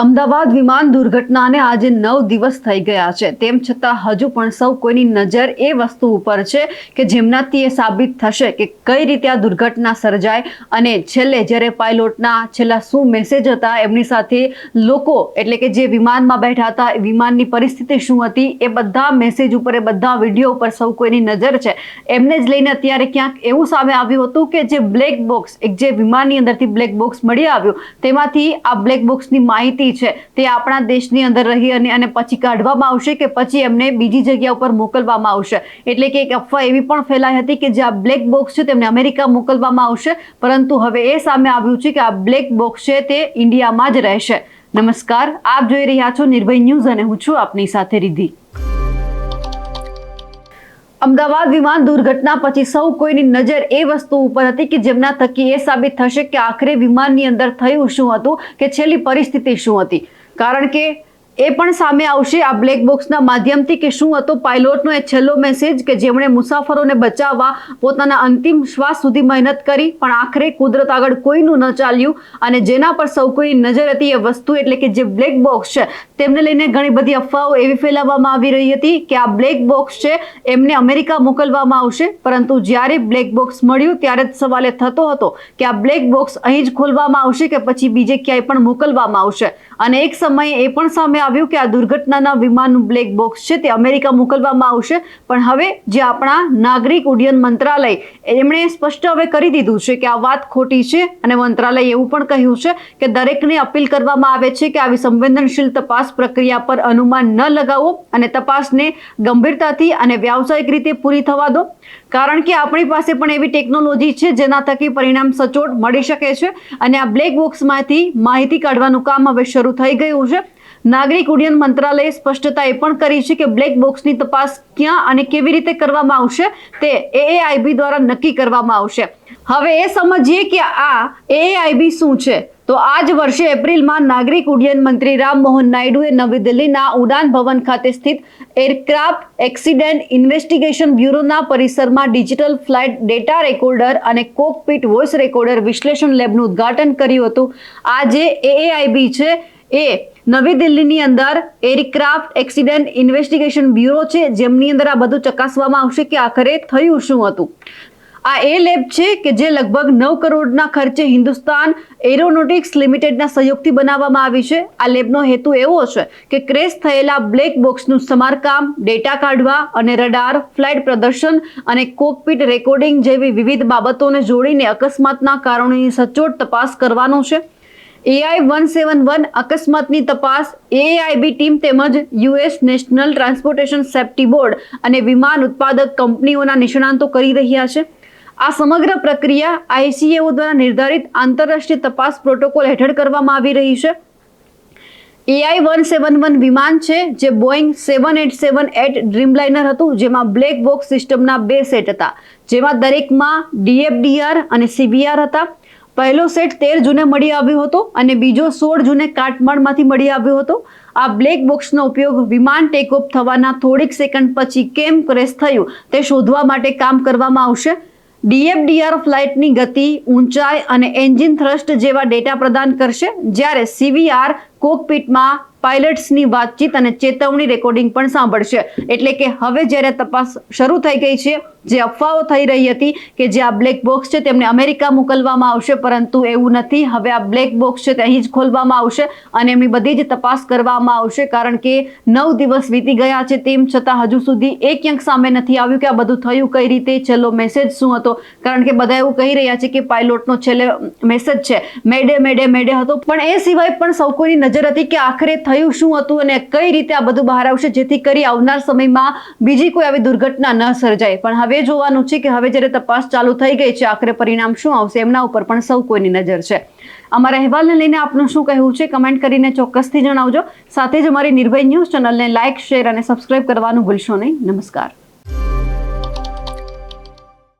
અમદાવાદ વિમાન દુર્ઘટનાને આજે નવ દિવસ થઈ ગયા છે. તેમ છતાં હજુ પણ સૌ કોઈની નજર એ વસ્તુ ઉપર છે કે જેમનાથી એ સાબિત થશે કે કઈ રીતે આ દુર્ઘટના સર્જાય અને છેલ્લે જ્યારે પાયલોટના છેલ્લા શું મેસેજ હતા એમની સાથે લોકો, એટલે કે જે વિમાનમાં બેઠા હતા, એ વિમાનની પરિસ્થિતિ શું હતી, એ બધા મેસેજ ઉપર, એ બધા વીડિયો ઉપર સૌ કોઈની નજર છે. એમને જ લઈને અત્યારે ક્યાંક એવું સામે આવ્યું હતું કે જે બ્લેક બોક્સ એક જે વિમાનની અંદરથી બ્લેક બોક્સ મળી આવ્યું, તેમાંથી આ બ્લેક બોક્સની માહિતી છે તે આપણા દેશની અંદર રહી અને અને પછી કાઢવામાં આવશે કે પછી એમને બીજી જગ્યા ઉપર મોકલવામાં આવશે. એટલે કે એક અફવા એવી પણ ફેલાઈ હતી કે જે આ બ્લેક બોક્સ છે તેમને અમેરિકા મોકલવામાં આવશે. પરંતુ હવે એ સામે આવ્યું છે કે આ બ્લેક બોક્સ છે તે ઇન્ડિયામાં જ રહેશે. નમસ્કાર, આપ જોઈ રહ્યા છો નિર્ભય ન્યૂઝ અને હું છું આપની સાથે રિધિ અમદાવાદ વિમાન દુર્ઘટના પછી સૌ કોઈની નજર એ વસ્તુ ઉપર હતી કે જેમના થકી એ સાબિત થશે કે આખરે વિમાનની અંદર થયું શું હતું, કે છેલ્લી પરિસ્થિતિ શું હતી. કારણ કે એ પણ સામે આવશે. આ બ્લેક બોક્સના માધ્યમથી કે શું હતો પાયલોટનો એ છેલ્લો મેસેજ કે જેમણે મુસાફરોને બચાવવા પોતાના અંતિમ શ્વાસ સુધી મહેનત કરી, પણ આખરે કુદરત આગળ કોઈનું ન ચાલ્યું અને જેના પર સૌ કોઈ નજર હતી એ વસ્તુ એટલે કે જે બ્લેક બોક્સ છે, તેમને લઈને ઘણી બધી અફવાઓ એવી ફેલાવવામાં આવી રહી હતી કે આ બ્લેક બોક્સ છે એમને અમેરિકા મોકલવામાં આવશે. પરંતુ જ્યારે બ્લેક બોક્સ મળ્યું ત્યારે જ સવાલ થતો હતો કે આ બ્લેક બોક્સ અહીં જ ખોલવામાં આવશે કે પછી બીજે ક્યાંય પણ મોકલવામાં આવશે. અને એક સમયે એ પણ સામે આવ્યું કે આ દુર્ઘટનાના વિમાનનું બ્લેક બોક્સ છે તે અમેરિકા મોકલવામાં આવશે. પણ હવે જે આપણા નાગરિક ઉડ્ડયન મંત્રાલય, એમણે સ્પષ્ટ હવે કરી દીધું છે કે આ વાત ખોટી છે અને મંત્રાલય એવું પણ કહ્યું છે કે દરેકને અપીલ કરવામાં આવે છે કે આવી સંવેદનશીલ તપાસ પ્રક્રિયા પર અનુમાન ન લગાવો અને તપાસને ગંભીરતાથી અને વ્યાવસાયિક રીતે પૂરી થવા દો. કારણ કે આપણી પાસે પણ એવી ટેકનોલોજી છે જેના થકી પરિણામ સચોટ મળી શકે છે અને આ બ્લેક બોક્સમાંથી માહિતી કાઢવાનું કામ હવે શરૂ થઈ ગયું છે. નાગરિક ઉડ્ડયન મંત્રાલયે સ્પષ્ટતા એ પણ કરી છે કે બ્લેક બોક્સની તપાસ ક્યાં અને કેવી રીતે કરવામાં આવશે તે એએઆઈબી દ્વારા નક્કી કરવામાં આવશે. હવે એ સમજીએ કે આ એઆઈબી શું છે? તો આ જ વર્ષે એપ્રિલમાં નાગરિક ઉડ્ડયન મંત્રી રામમોહન નાયડુએ નવી દિલ્હીના ઉડાન ભવન ખાતે સ્થિત એરક્રાફ્ટ એક્સિડન્ટ ઇન્વેસ્ટિગેશન બ્યુરોના પરિસરમાં ડિજિટલ ફ્લાઇટ ડેટા રેકોર્ડર અને કોકપીટ વોઇસ રેકોર્ડર વિશ્લેષણ લેબનું ઉદ્ઘાટન કર્યું હતું. આ જે એએઆઈબી છે. એ નવી દિલ્હીની અંદર એરક્રાફ્ટ એક્સિડન્ટ ઇન્વેસ્ટિગેશન બ્યુરો છે. જેમની અંદર આ બધું ચકાસવામાં આવશે કે આખરે થયું શું હતું. આ એ લેબ છે કે જે લગભગ નવ કરોડના ખર્ચે હિન્દુસ્તાન એરોનોટિક્સ લિમિટેડના સહયોગથી બનાવવામાં આવી છે. આ લેબનો હેતુ એવો છે કે ક્રેશ થયેલા બ્લેક બોક્સનું સમારકામ, ડેટા કાઢવા અને રડાર, ફ્લાઇટ પ્રદર્શન અને કોકપીટ રેકોર્ડિંગ જેવી વિવિધ બાબતોને જોડીને અકસ્માતના કારણોની સચોટ તપાસ કરવાનો છે. એઆઈ વન સેવન વન અકસ્માતની તપાસ એઆઈબી ટીમ તેમજ US national transportation safety board અને વિમાન ઉત્પાદક કંપનીઓના નિષ્ણાંતો કરી રહ્યા છે. આ સમગ્ર પ્રક્રિયા આઈસીએઓ દ્વારા નિર્ધારિત આંતરરાષ્ટ્રીય તપાસ પ્રોટોકોલ હેઠળ કરવામાં આવી રહી છે. એઆઈ વન સેવન વન વિમાન છે, જે Boeing seven eight seven eight Dreamliner હતું, જેમાં બ્લેક બોક્સ સિસ્ટમના બે સેટ હતા, જેમાં દરેકમાં ડીએફડીઆર અને સીબીઆર હતા. પહેલો સેટ તેર જૂને મળી આવ્યો હતો અને બીજો સોળ જૂને કાટમાળમાંથી મળી આવ્યો હતો. આ બ્લેક બોક્સનો ઉપયોગ વિમાન ટેકઓફ થવાના થોડીક સેકન્ડ પછી કેમ ક્રેશ થયું તે શોધવા માટે કામ કરવામાં આવશે. ડીએફડીઆર ફ્લાઇટની ગતિ ઊંચાઈ અને એન્જિન થ્રસ્ટ જેવા ડેટા પ્રદાન કરશે જ્યારે સીવીઆર કોકપીટમાં પાયલટ્સની વાતચીત અને ચેતવણી રેકોર્ડિંગ પણ સાંભળશે. એટલે કે હવે જ્યારે તપાસ શરૂ થઈ ગઈ છે, જે અફવાઓ થઈ રહી હતી કે જે આ બ્લેક બોક્સ છે તેમને અમેરિકા મોકલવામાં આવશે, પરંતુ એવું નથી. હવે આ બ્લેક બોક્સ છે તે અહીં જ ખોલવામાં આવશે અને એમની બધી જ તપાસ કરવામાં આવશે, કારણ કે નવ દિવસ વીતી ગયા છે તેમ છતાં હજુ સુધી એક ક્યાંક સામે નથી આવ્યું કે આ બધું થયું કઈ રીતે, છેલ્લો મેસેજ શું હતો. કારણ કે બધા એવું કહી રહ્યા છે કે પાયલોટનો છેલ્લે મેસેજ છે. મેડે મેડે મેડે હતો. પણ એ સિવાય પણ સૌ કોઈની નજર હતી કે આખરે થયું શું હતું અને કઈ રીતે આ બધું બહાર આવશે? જેથી કરી આવનાર સમયમાં બીજી કોઈ આવી દુર્ઘટના ન સર્જાય. પણ હવે જોવાનું છે કે હવે જ્યારે તપાસ ચાલુ થઈ ગઈ છે, આખરે પરિણામ શું આવશે એમના ઉપર પણ સૌ કોઈની નજર છે. અમારા અહેવાલને લઈને આપનું શું કહેવું છે? કમેન્ટ કરીને ચોક્કસથી જણાવજો. સાથે જ અમારી નિર્ભય ન્યૂઝ ચેનલને લાઇક શેર અને સબસ્ક્રાઇબ કરવાનું ભૂલશો નહીં. નમસ્કાર.